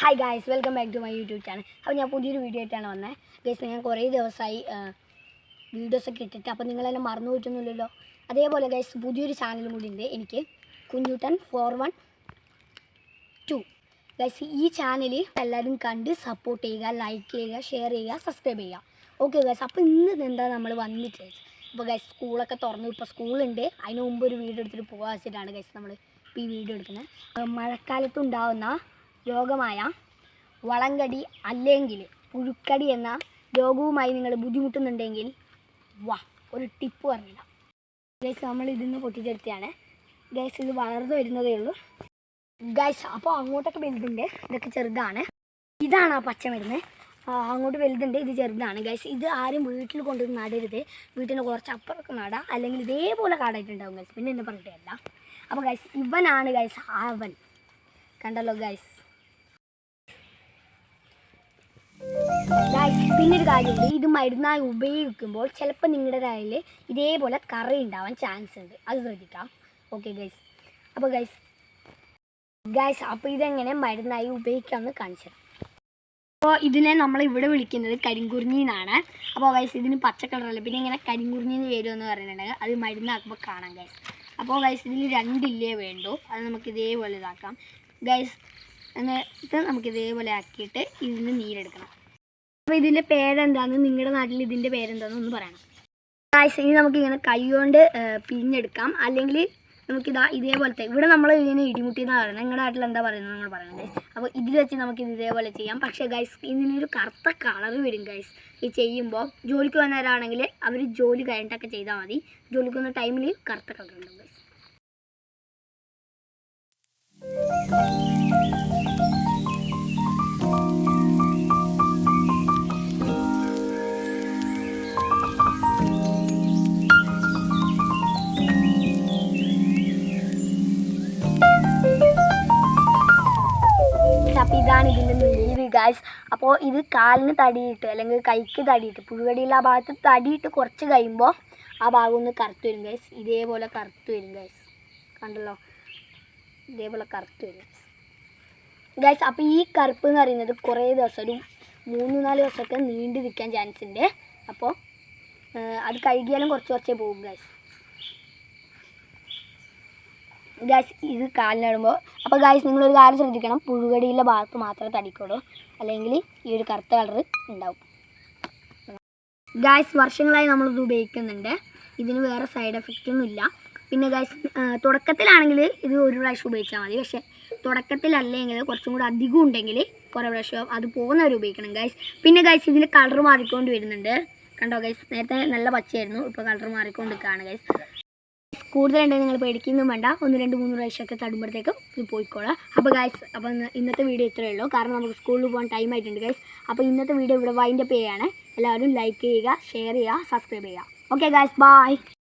Hi guys welcome back to my YouTube channel അപ്പോൾ ഞാൻ പുതിയൊരു വീഡിയോ ആയിട്ടാണ് വന്നത് ഗൈസ് ഞാൻ കുറേ ദിവസമായി വീഡിയോസൊക്കെ ഇട്ടിട്ട് അപ്പോൾ നിങ്ങളെല്ലാം മറന്നു പോയിട്ടൊന്നുമില്ലല്ലോ. അതേപോലെ ഗൈസ് പുതിയൊരു ചാനലും കൂടി ഉണ്ട് എനിക്ക്. Kunjuttan four one two guys ഈ ചാനൽ എല്ലാവരും കണ്ട് സപ്പോർട്ട് ചെയ്യുക ലൈക്ക് ചെയ്യുക ഷെയർ ചെയ്യുക സബ്സ്ക്രൈബ് ചെയ്യുക. ഓക്കെ ഗൈസ് അപ്പോൾ ഇന്ന് എന്താ നമ്മൾ വന്നിട്ട്? ഇപ്പോൾ ഗൈസ് സ്കൂളൊക്കെ തുറന്നു. ഇപ്പോൾ സ്കൂളുണ്ട് അതിന് മുമ്പ് ഒരു വീഡിയോ എടുത്തിട്ട് പോകാൻ വെച്ചിട്ടാണ് ഗൈസ് നമ്മൾ ഈ വീഡിയോ എടുക്കുന്നത്. മഴക്കാലത്ത് മഴക്കാലത്തുണ്ടാവുന്ന രോഗമായ വളങ്കടി അല്ലെങ്കിൽ പുഴുക്കടി എന്ന രോഗവുമായി നിങ്ങൾ ബുദ്ധിമുട്ടുന്നുണ്ടെങ്കിൽ വാ ഒരു ടിപ്പ് പറഞ്ഞില്ല ഗൈസ് നമ്മൾ ഇതിന്ന് പൊട്ടിച്ചെടുത്തതാണ്. ഗൈസ് ഇത് വളർന്നു വരുന്നതേ ഉള്ളൂ. ഗൈസ് അപ്പോൾ അങ്ങോട്ടൊക്കെ വലുതുണ്ട്. ഇതൊക്കെ ചെറുതാണ്. ഇതാണ് ആ പച്ച മരുന്ന്. അങ്ങോട്ട് വലുതുണ്ട് ഇത് ചെറുതാണ്. ഗൈസ് ഇത് ആരും വീട്ടിൽ കൊണ്ടുവന്ന് നടരുത്. വീട്ടിൽ കുറച്ച് അപ്പുറമൊക്കെ നടാം. അല്ലെങ്കിൽ ഇതേപോലെ കാടായിട്ടുണ്ടാവും ഗൈസ് പിന്നെ എന്നെ പറഞ്ഞിട്ടല്ല അപ്പോൾ ഗൈസ് ഇവനാണ് ഗൈസ് അവൻ. കണ്ടല്ലോ ഗൈസ് ഗൈസ് പിന്നെ ഒരു കാര്യമുണ്ട്. ഇത് മരുന്നായി ഉപയോഗിക്കുമ്പോൾ ചിലപ്പോൾ നിങ്ങളുടെ കയ്യിൽ ഇതേപോലെ കറി ഉണ്ടാവാൻ ചാൻസ് ഉണ്ട്. അത് ശ്രദ്ധിക്കാം. ഓക്കെ ഗൈസ് അപ്പോൾ ഗൈസ് ഗൈസ് അപ്പോൾ ഇതെങ്ങനെ മരുന്നായി ഉപയോഗിക്കാമെന്ന് കാണിച്ചു അപ്പോൾ ഇതിനെ നമ്മൾ ഇവിടെ വിളിക്കുന്നത് കരിങ്കുറിഞ്ഞി എന്നാണ് അപ്പോൾ ഗൈസ് ഇതിന് പച്ച കളറല്ല പിന്നെ ഇങ്ങനെ കരിങ്കുറിഞ്ഞി എന്ന് വരുമെന്ന് പറയുന്നുണ്ടെങ്കിൽ അത് മരുന്നാക്കുമ്പോൾ കാണാം ഗൈസ് അപ്പോൾ ഗൈസ് ഇതിൽ രണ്ടില്ലേ വേണ്ടു. അത് നമുക്ക് ഇതേപോലെ ഇതാക്കാം. ഗൈസ് എന്നിട്ട് നമുക്ക് ഇതേപോലെ ആക്കിയിട്ട് ഇതിന് നീരെടുക്കണം. അപ്പോൾ ഇതിന്റെ പേരെന്താണെന്ന് നിങ്ങളുടെ നാട്ടിൽ ഇതിന്റെ പേരെന്താണെന്ന് ഒന്ന് പറയണം. ഗായ്സ് ഇനി നമുക്ക് ഇങ്ങനെ കൈ കൊണ്ട് ഏഹ്, പിഴിഞ്ഞെടുക്കാം അല്ലെങ്കിൽ നമുക്കിതാ ഇതേപോലത്തെ ഇവിടെ നമ്മൾ ഇതിനെ ഇടിമുട്ടി എന്നാണ് പറയുന്നത്. നിങ്ങളുടെ നാട്ടിൽ എന്താ പറയുന്നത് നമ്മൾ പറയുന്നത് അപ്പോൾ ഇതിൽ വെച്ച് നമുക്ക് ഇത് ഇതേപോലെ ചെയ്യാം. പക്ഷേ ഗൈസ് ഇതിനൊരു കറുത്ത കളർ വരും ഗൈസ് ഈ ചെയ്യുമ്പോൾ ജോലിക്ക് വന്നവരാണെങ്കിൽ അവർ ജോലി കഴിഞ്ഞിട്ടൊക്കെ ചെയ്താൽ മതി. ജോലിക്ക് വന്ന ടൈമിൽ കറുത്ത കളർ ഉണ്ടാവും ഗൈസ് അപ്പോൾ ഇതാണ് ഇതിന്റെ നീര് ഗായ്സ് അപ്പോൾ ഇത് കാലിന് തടിയിട്ട് അല്ലെങ്കിൽ കൈക്ക് തടിയിട്ട് പുഴുകടിയുള്ള ആ ഭാഗത്ത് തടിയിട്ട് കുറച്ച് കഴിയുമ്പോൾ ആ ഭാഗം ഒന്ന് കറുത്ത് വരും ഗൈസ് ഇതേപോലെ കറുത്ത് വരും ഗൈസ് കണ്ടല്ലോ? ഇതേപോലെ കറുത്ത് വരും ഗൈസ് അപ്പോൾ ഈ കറുപ്പ് എന്ന് പറയുന്നത് കുറേ ദിവസം ഒരു മൂന്ന് നാല് ദിവസമൊക്കെ നീണ്ടു നിൽക്കാൻ ചാൻസ് ഉണ്ട്. അപ്പോൾ അത് കഴുകിയാലും കുറച്ച് കുറച്ചേ പോകും ഗൈസ് ഗായ്സ് ഇത് കാലിനിടുമ്പോൾ അപ്പോൾ ഗായ്സ് നിങ്ങളൊരു കാര്യം ശ്രദ്ധിക്കണം. പുഴുകടിയിലെ ഭാഗത്ത് മാത്രമേ തടിക്കുള്ളൂ. അല്ലെങ്കിൽ ഈ ഒരു കറുത്ത കളർ ഉണ്ടാവും. ഗായ്സ് വർഷങ്ങളായി നമ്മളിത് ഉപയോഗിക്കുന്നുണ്ട്. ഇതിന് വേറെ സൈഡ് എഫക്റ്റ് ഒന്നും ഇല്ല. പിന്നെ ഗായ്സ് തുടക്കത്തിലാണെങ്കിൽ ഇത് ഒരു പ്രാവശ്യം ഉപയോഗിച്ചാൽ മതി. പക്ഷേ തുടക്കത്തിലല്ലെങ്കിൽ കുറച്ചും കൂടെ അധികം ഉണ്ടെങ്കിൽ കുറേ പ്രാവശ്യം അത് പോകുന്നവർ ഉപയോഗിക്കണം ഗായ്സ് പിന്നെ ഗായ്സ് ഇതിന് കളർ മാറിക്കൊണ്ട് വരുന്നുണ്ട് കണ്ടോ ഗൈസ് നേരത്തെ നല്ല പച്ചയായിരുന്നു. ഇപ്പോൾ കളർ മാറിക്കൊണ്ട് നിൽക്കുകയാണ് ഗൈസ് കൂടുതലുണ്ടെങ്കിൽ നിങ്ങൾ പേടിക്കുന്നു വേണ്ട. ഒന്ന് രണ്ട് മൂന്ന് പ്രാവശ്യമൊക്കെ തടുമ്പോഴത്തേക്കും ഇത് പോയിക്കോളാം. അപ്പോൾ ഗൈസ് അപ്പോൾ ഇന്നത്തെ വീഡിയോ ഇത്രയേ ഉള്ളൂ. കാരണം നമുക്ക് സ്കൂളിൽ പോകാൻ ടൈം ആയിട്ടുണ്ട് ഗൈസ് അപ്പോൾ ഇന്നത്തെ വീഡിയോ ഇവിടെ വൈൻഡപ്പ് ചെയ്യുകയാണ്. എല്ലാവരും ലൈക്ക് ചെയ്യുക ഷെയർ ചെയ്യുക സബ്സ്ക്രൈബ് ചെയ്യുക. Okay guys bye